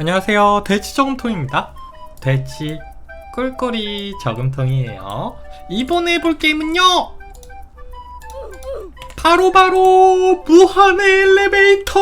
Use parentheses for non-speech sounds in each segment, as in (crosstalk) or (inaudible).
안녕하세요. 돼지 저금통입니다. 돼지 꿀꿀이 저금통이에요. 이번에 해볼 게임은요. 바로 바로 무한의 엘리베이터!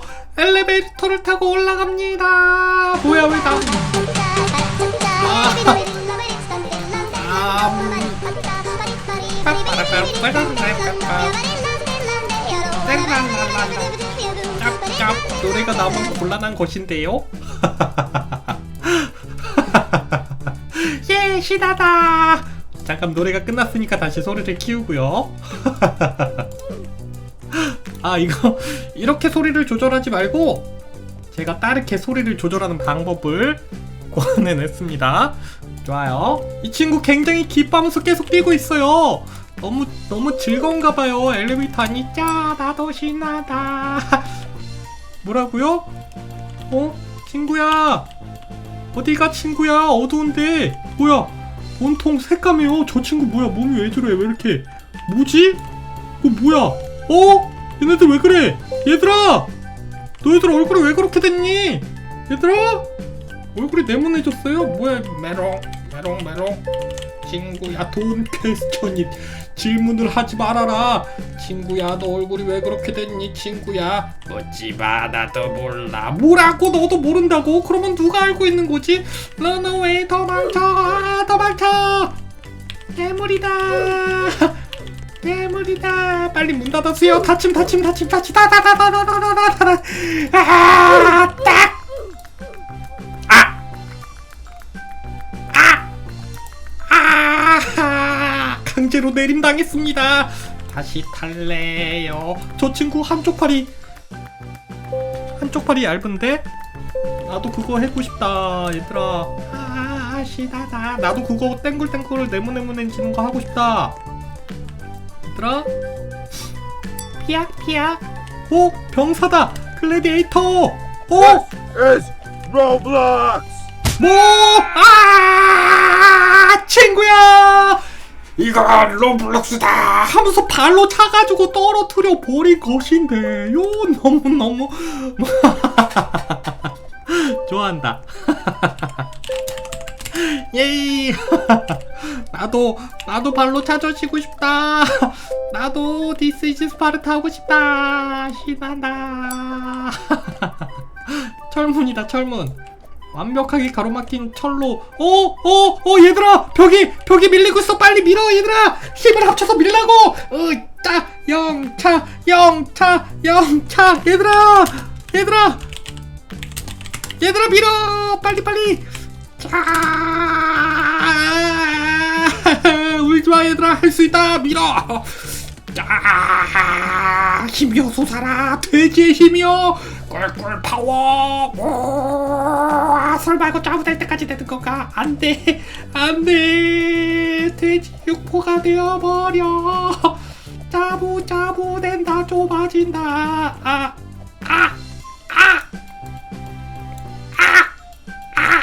(laughs) 엘리베이터를 타고 올라갑니다. 뭐야 왜 나? 아, 음. 짭짭 노래가 나오면 곤란한 것인데요. (laughs) 예 신나다. 잠깐 노래가 끝났으니까 다시 소리를 키우고요. (laughs) 아 이거 이렇게 소리를 조절하지 말고 제가 다르게 소리를 조절하는 방법을 고안해냈습니다. 좋아요. 이 친구 굉장히 기뻐하면서 계속 뛰고 있어요. 너무 너무 즐거운가 봐요. 엘리베이터 아니 짜 나도 신나다. (laughs) 뭐라고요? 어? 친구야. 어디가 친구야? 어두운데. 뭐야? 온통 색감이요. 저 친구 뭐야? 몸이 왜 저래? 왜 이렇게? 뭐지? 어 뭐야? 어? 얘네들 왜 그래? 얘들아! 너희들 얼굴이 왜 그렇게 됐니? 얘들아? 얼굴이 네모내졌어요? 뭐야? 메롱 메롱 메롱 친구야 돈 퀘스천이 질문을 하지 말아라. 친구야 너 얼굴이 왜 그렇게 됐니 친구야? 묻지마 나도 몰라. 뭐라고? 너도 모른다고? 그러면 누가 알고 있는 거지? 런어웨이 도망쳐 아, 도망쳐. 괴물이다 괴물이다. 빨리 문 닫아주세요. 닫힘 닫힘 닫힘 닫힘. 닫아닫아닫아닫아닫아 아딱 아, 강제로 내림 당했습니다. 다시 탈래요. 저 친구 한쪽 팔이 한쪽 팔이 얇은데 나도 그거 해고 싶다, 얘들아. 아, 시다다. 나도 그거 땡글땡글 네모네모내지는 거 하고 싶다. 얘들아. 피약 피약. 오, 병사다. 글래디에이터. 오, is Roblox! 뭐? 아! 친구야! 이건 로블록스다! 하면서 발로 차가지고 떨어뜨려 버릴 것인데요. (laughs) 너무너무. (laughs) 좋아한다. (laughs) 예이! 나도, 나도 발로 차져지고 싶다! 나도 디스 이즈 스파르타 하고 싶다! 신난다! 철문이다, 철문. 완벽하게 가로막힌 철로. 어어어 얘들아! 벽이 벽이 밀리고 있어. 빨리 밀어 얘들아! 힘을 합쳐서 밀라고! 으짜 영차 영차 영차. 얘들아! 얘들아! 얘들아 밀어! 빨리 빨리! 자! (laughs) 울지마 얘들아. 할 수 있다. 밀어! 자! 힘이여 솟아라 돼지의 힘이여 꿀꿀 파워 오, 설마 이거 짜부될 때까지 되는 건가 안돼 안돼 돼지 육포가 되어버려 짜부 짜부 된다 좁아진다 아 아, 아, 아,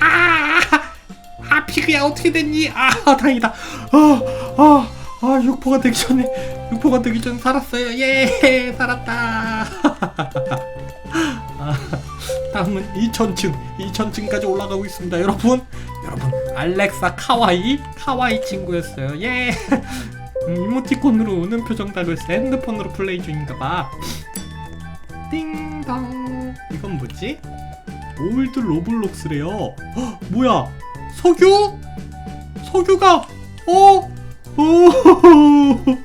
아, 아, 피그야 어떻게 됐니? 아, 다행이다. 아, 아, 아, 육포가 되기 전에, 육포가 되기 전에 살았어요. 예, 살았다. 아, (laughs) 다음은 2천층, 2천층까지 올라가고 있습니다, 여러분. 여러분, 알렉사 카와이, 카와이 친구였어요. 예. (laughs) 음, 이모티콘으로 우는 표정 달고. 핸드폰으로 플레이 중인가봐. 띵동. 이건 뭐지? 올드 로블록스래요. 헉, (gasps) 뭐야? 석유? 석유가 어? 오, (laughs)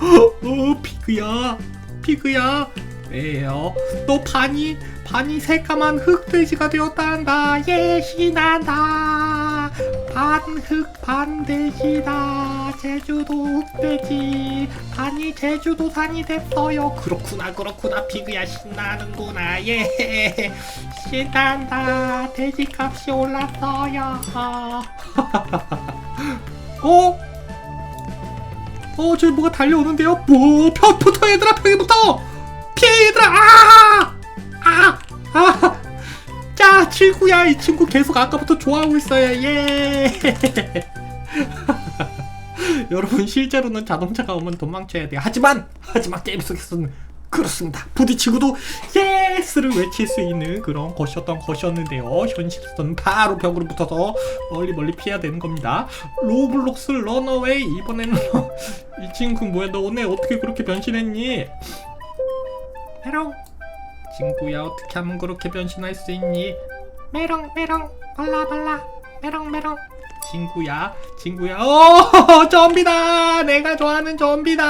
어, 피그야, 피그야. 왜요? 너 반이 반이 새까만 흑돼지가 되었단다. 예, 신난다. 반흑 반돼지다. 제주도 흑돼지. 반이 제주도 산이 됐어요. 그렇구나, 그렇구나. 피그야 신나는구나. 예, 신난다. 돼지값이 올랐어요. (laughs) 어? 어, 저기 뭐가 달려오는데요? 뭐, 벽 붙어, 얘들아, 붙어! 얘들아! 아! 아! 아! 자, 친구야, 이 친구 계속 아까부터 좋아하고 있어요, 예! (laughs) 여러분, 실제로는 자동차가 오면 도망쳐야 돼요. 하지만, 하지만 게임 속에서는 그렇습니다. 부딪히고도 예스를 외칠 수 있는 그런 것이었던 것이었는데요. 현실에서는 바로 벽으로 붙어서 멀리 멀리 피해야 되는 겁니다. 로블록스 런어웨이 이번에는 (laughs) 이 친구 뭐야 너 오늘 어떻게 그렇게 변신했니? 메롱. 친구야 어떻게 하면 그렇게 변신할 수 있니? 메롱 메롱. 발라 발라. 메롱 메롱. 친구야 친구야. 어 좀비다. 내가 좋아하는 좀비다.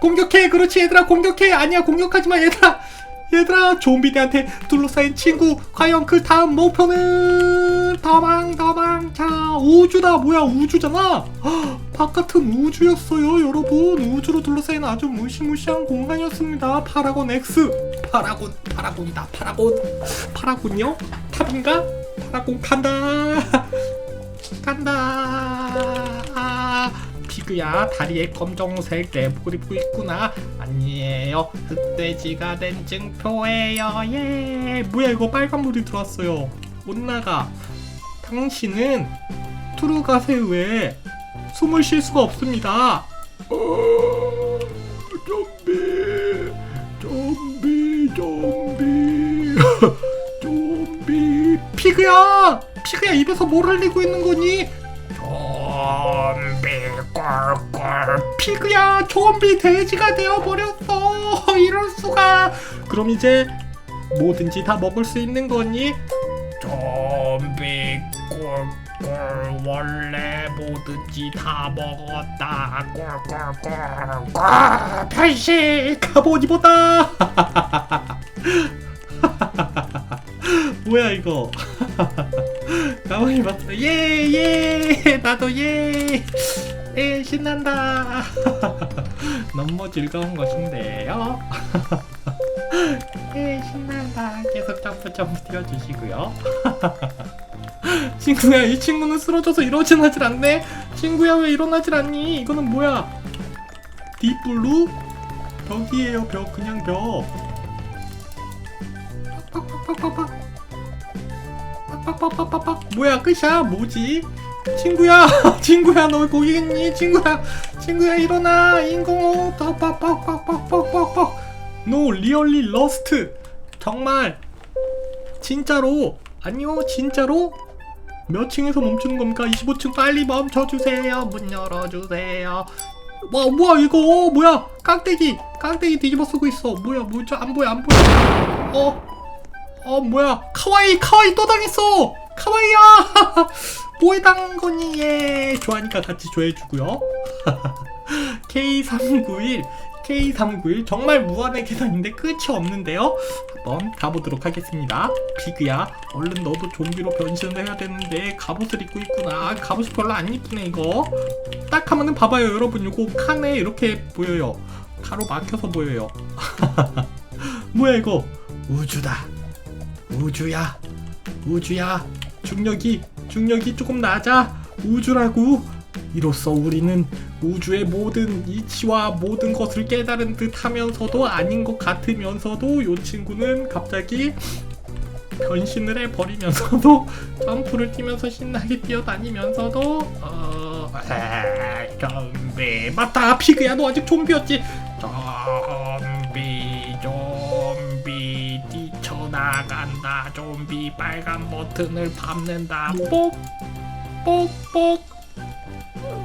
공격해 그렇지 얘들아. 공격해. 아니야 공격하지 마 얘들아 얘들아 좀비들한테 둘러싸인 친구 과연 그 다음 목표는? 더망 더망. 자 우주다. 뭐야 우주잖아. 헉, (gasps) 바깥은 우주였어요 여러분. 우주로 둘러싸인 아주 무시무시한 공간이었습니다. 파라곤 X. 파라곤 파라곤이다. 파라곤. 파라곤요? 탑인가? 파라곤 간다. (laughs) 간다. 아, 피그야. 다리에 검정색 내복을 입고 있구나. 아니에요. 흑돼지가 된 증표예요. 예. 뭐야 이거 빨간물이 들어왔어요. 못 나가. 당신은 투르가세 외에 숨을 쉴 수가 없습니다. 어, 좀비 좀비 좀비. (laughs) 좀비. 피그야! 피그야 입에서 뭘 흘리고 있는 거니 좀비 꼴꼴 피그야 좀비 돼지가 되어버렸어. (laughs) 이럴 수가. 그럼 이제 뭐든지 다 먹을 수 있는 거니? 좀비 꼴꼴 원래 뭐든지 다 먹었다. 꼴꼴꼴꼴 변신 갑옷이보다. 뭐야 이거 (laughs) 가만히 봤어. 예예. 나도 예. 예, 신난다. (laughs) 너무 즐거운 것인데요. (laughs) 예 신난다. 계속 점프 점프 뛰어주시고요. (laughs) 친구야 이 친구는 쓰러져서 일어나질 않네. 친구야 왜 일어나질 않니? 이거는 뭐야? 딥블루? 벽이에요 벽. 그냥 벽 빡빡빡빡빡 뭐야 끝이야? 뭐지? 친구야 (laughs) 친구야 너 거기 있니? 친구야 친구야 일어나. 인공호 빡빡빡빡빡빡빡 노 리얼리 러스트 정말. 진짜로. 아니요 진짜로. 몇 층에서 멈추는 겁니까? 25층 빨리 멈춰주세요. 문 열어주세요. 와 뭐야 이거? 뭐야? 깡대기 깡대기 뒤집어 쓰고 있어. 뭐야 뭐죠 안 보여 안 보여. 어 어 뭐야. 카와이 카와이 또 당했어. 카와이야. (laughs) 뭐에 당한 거니? 예. 좋아하니까 같이 좋아해주고요. K391 K391 정말 무한의 계산인데 끝이 없는데요. 한번 가보도록 하겠습니다. 비그야 얼른 너도 좀비로 변신을 해야 되는데 갑옷을 입고 있구나. 갑옷이 별로 안 이쁘네 이거. 딱 하면은 봐봐요 여러분. 요거 칸에 이렇게 보여요. 가로 막혀서 보여요. (laughs) 뭐야 이거? 우주다 우주야 우주야 중력이 중력이 조금 낮아 우주라고. 이로써 우리는 우주의 모든 이치와 모든 것을 깨달은 듯 하면서도 아닌 것 같으면서도 요 친구는 갑자기 변신을 해버리면서도 (laughs) 점프를 뛰면서 신나게 뛰어다니면서도 어... 아, 좀비 맞다 피그야. 너 아직 좀비였지. 좀비 나간다. 좀비 빨간 버튼을 밟는다. 뽁뽁뽁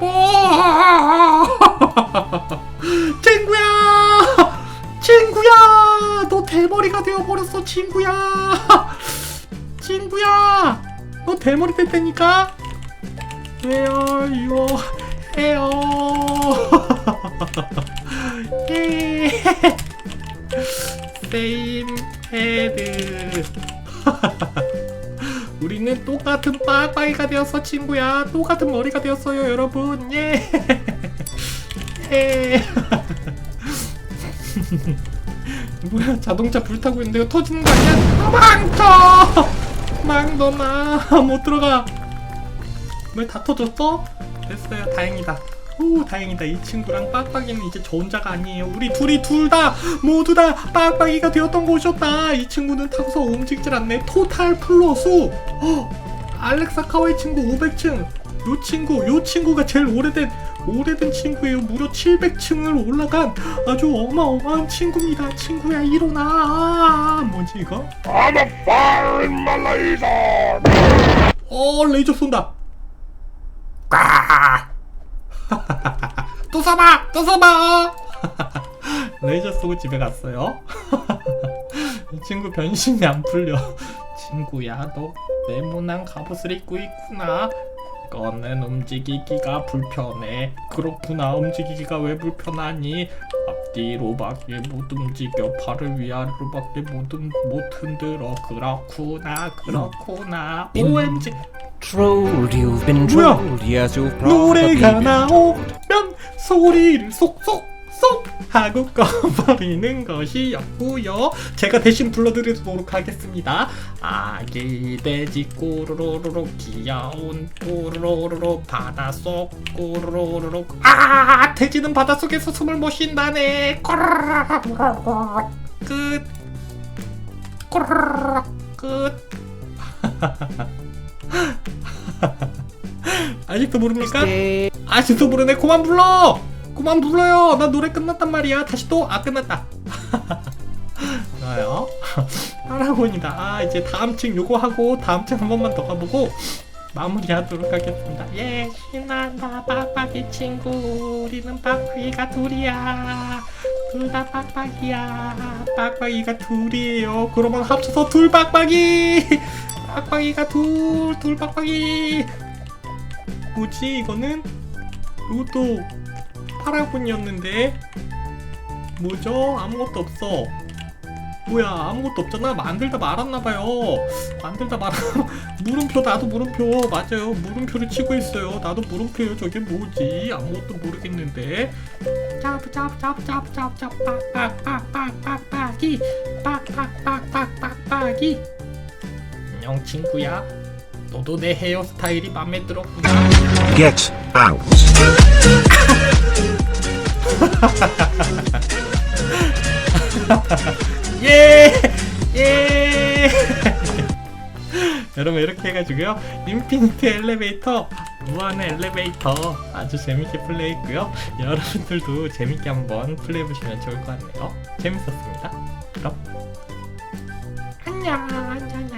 뽁! (laughs) 친구야! 친구야! 너 대머리가 되어버렸어 친구야! (laughs) 친구야! 너 대머리 될 테니까 왜요 이거 해요 예 세임 헤드 (laughs) 우리는 똑같은 빠빠이가 되었어 친구야 똑같은 머리가 되었어요 여러분 예 (laughs) 예. (laughs) 뭐야 자동차 불타고 있는데 이거 터지는 거 아니야? 망쳐! 망너나 못 들어가 왜 다 터졌어? 됐어요 다행이다 오 다행이다 이 친구랑 빡빡이는 이제 저 혼자가 아니에요 우리 둘이 둘 다 모두 다 빡빡이가 되었던 곳이었다 이 친구는 타고서 움직이질 않네 토탈 플러스 어, 알렉사 카와이 친구 500층 요 친구 요 친구가 제일 오래된 오래된 친구예요. 무려 700층을 올라간 아주 어마어마한 친구입니다. 친구야 일어나. 뭐지 이거? I'm a fire in my laser! 어 레이저 쏜다. 까. 또 쏴봐, 또 쏴봐. 레이저 쏘고 집에 갔어요. (laughs) 이 친구 변신이 안 풀려. (laughs) 친구야, 너 네모난 갑옷을 입고 있구나. 이거는 움직이기가 불편해. 그렇구나. 움직이기가 왜 불편하니? 앞뒤로밖에 못 움직여. 팔을 위아래로밖에 못, 흔- 못 흔들어. 그렇구나. 그렇구나. OMG. Trolled, you've been 뭐야? trolled. Yes, you've probably 노래가 been 나오면 소리를 쏙쏙쏙 하고 (laughs) 꺼버리는 것이었고요. 제가 대신 불러드리도록 하겠습니다. 아기 돼지 꼬르르르 귀여운 꼬르르르 바닷속 꼬르르르 아 돼지는 바닷속에서 숨을 못 쉰다네 꼬르르르 끝 꼬르르르 끝 (laughs) 아직도 모릅니까? Stay. 아직도 모르네. 그만 불러! 그만 불러요. 나 노래 끝났단 말이야. 다시 또? 아 끝났다. (laughs) 좋아요. (laughs) 하라고니다. 아 이제 다음 층 요거 하고 다음 층 한 번만 더 가보고 마무리하도록 하겠습니다. 예 신난다. 빡빡이 친구. 우리는 빡빡이가 둘이야. 둘 다 빡빡이야. 빡빡이가 둘이에요. 그러면 합쳐서 둘 빡빡이. 빡빡이가 둘 둘 빡빡이. 뭐지 이거는 이것도 파라곤이었는데 뭐죠? 아무것도 없어. 뭐야 아무것도 없잖아? 만들다 말았나봐요. 만들다 말아. (laughs) 물음표 나도 물음표. 맞아요. 물음표를 치고 있어요. 나도 물음표요. 저게 뭐지? 아무것도 모르겠는데. 짭짭짭짭짭짭 빡빡빡빡빡빡이. 빡빡빡빡빡빡이. 안녕 친구야. 너도 내 헤어스타일이 맘에 들었구나. Get (laughs) 예! 예! (laughs) 여러분 이렇게 해가지고요. 인피니트 엘리베이터 무한의 엘리베이터 아주 재밌게 플레이했고요. 여러분들도 재밌게 한번 플레이해보시면 좋을 것 같네요. 재밌었습니다. 그럼. 안녕. 안녕